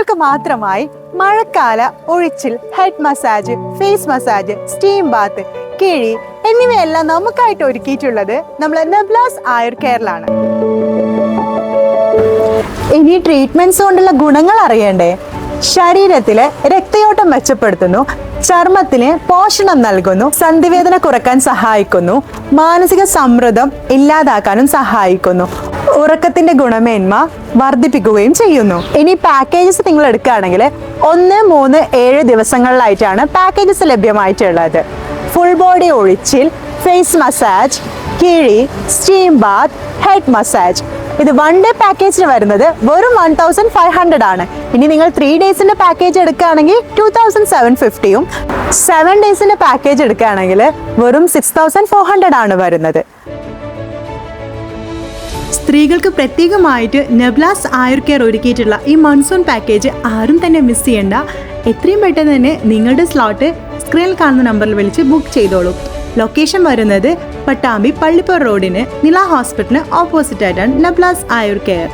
സ്ത്രീകൾക്ക് മാത്രമായി മഴക്കാല ഒഴിച്ചിൽ head massage face massage steam bath കിഴി എന്നിവയെല്ലാം നമുക്കായിട്ട് ഒരുക്കിയിട്ടുള്ളത് നമ്മൾ നബ്ലാസ് ആയുർ കെയറിലാണ് ഇനി ട്രീറ്റ്മെന്റ്സ് കൊണ്ടുള്ള ഗുണങ്ങൾ അറിയണ്ടേ? ശരീരത്തിലെ രക്തയോട്ടം മെച്ചപ്പെടുത്തുന്നു ചർമ്മത്തിന് പോഷണം നൽകുന്നു സന്ധിവേദന കുറയ്ക്കാൻ സഹായിക്കുന്നു മാനസിക സമ്മർദ്ദം ഇല്ലാതാക്കാനും സഹായിക്കുന്നു. ഉറക്കത്തിന്റെ ഗുണമേന്മ വർദ്ധിപ്പിക്കുകയും ചെയ്യുന്നു. ഇനി പാക്കേജസ് നിങ്ങൾ എടുക്കുകയാണെങ്കിൽ ഒന്ന് മൂന്ന് ഏഴ് ദിവസങ്ങളിലായിട്ടാണ് പാക്കേജസ് ലഭ്യമായിട്ടുള്ളത്. ഫുൾ ബോഡി ഒഴിച്ചിൽ ഫേസ് മസാജ് കിഴി സ്റ്റീം ബാത്ത് ഹെഡ് മസാജ് ഇത് വൺ ഡേ പാക്കേജിന് വരുന്നത് വെറും വൺ തൗസൻഡ് ഫൈവ് ഹൺഡ്രഡ് ആണ്. ഇനി നിങ്ങൾ ത്രീ ഡേയ്സിന്റെ പാക്കേജ് എടുക്കുകയാണെങ്കിൽ ടു തൗസൻഡ് സെവൻ ഫിഫ്റ്റിയും സെവൻ ഡേയ്സിന്റെ പാക്കേജ് എടുക്കുകയാണെങ്കിൽ വെറും സിക്സ് തൗസൻഡ് ഫോർ ഹൺഡ്രഡ് ആണ് വരുന്നത്. സ്ത്രീകൾക്ക് പ്രത്യേകമായിട്ട് നെബ്ലാസ് ആയുർ കെയർ ഒരുക്കിയിട്ടുള്ള ഈ മൺസൂൺ പാക്കേജ് ആരും തന്നെ മിസ് ചെയ്യണ്ട. എത്രയും പെട്ടെന്ന് തന്നെ നിങ്ങളുടെ സ്ലോട്ട് സ്ക്രീനിൽ കാണുന്ന നമ്പറിൽ വിളിച്ച് ബുക്ക് ചെയ്തോളൂ. ലൊക്കേഷൻ വരുന്നത് പട്ടാമ്പി പള്ളിപ്പുറ റോഡിന് നില ഹോസ്പിറ്റലിന് ഓപ്പോസിറ്റ് ആയിട്ടാണ് നബ്ലാസ് ആയുർ കെയർ.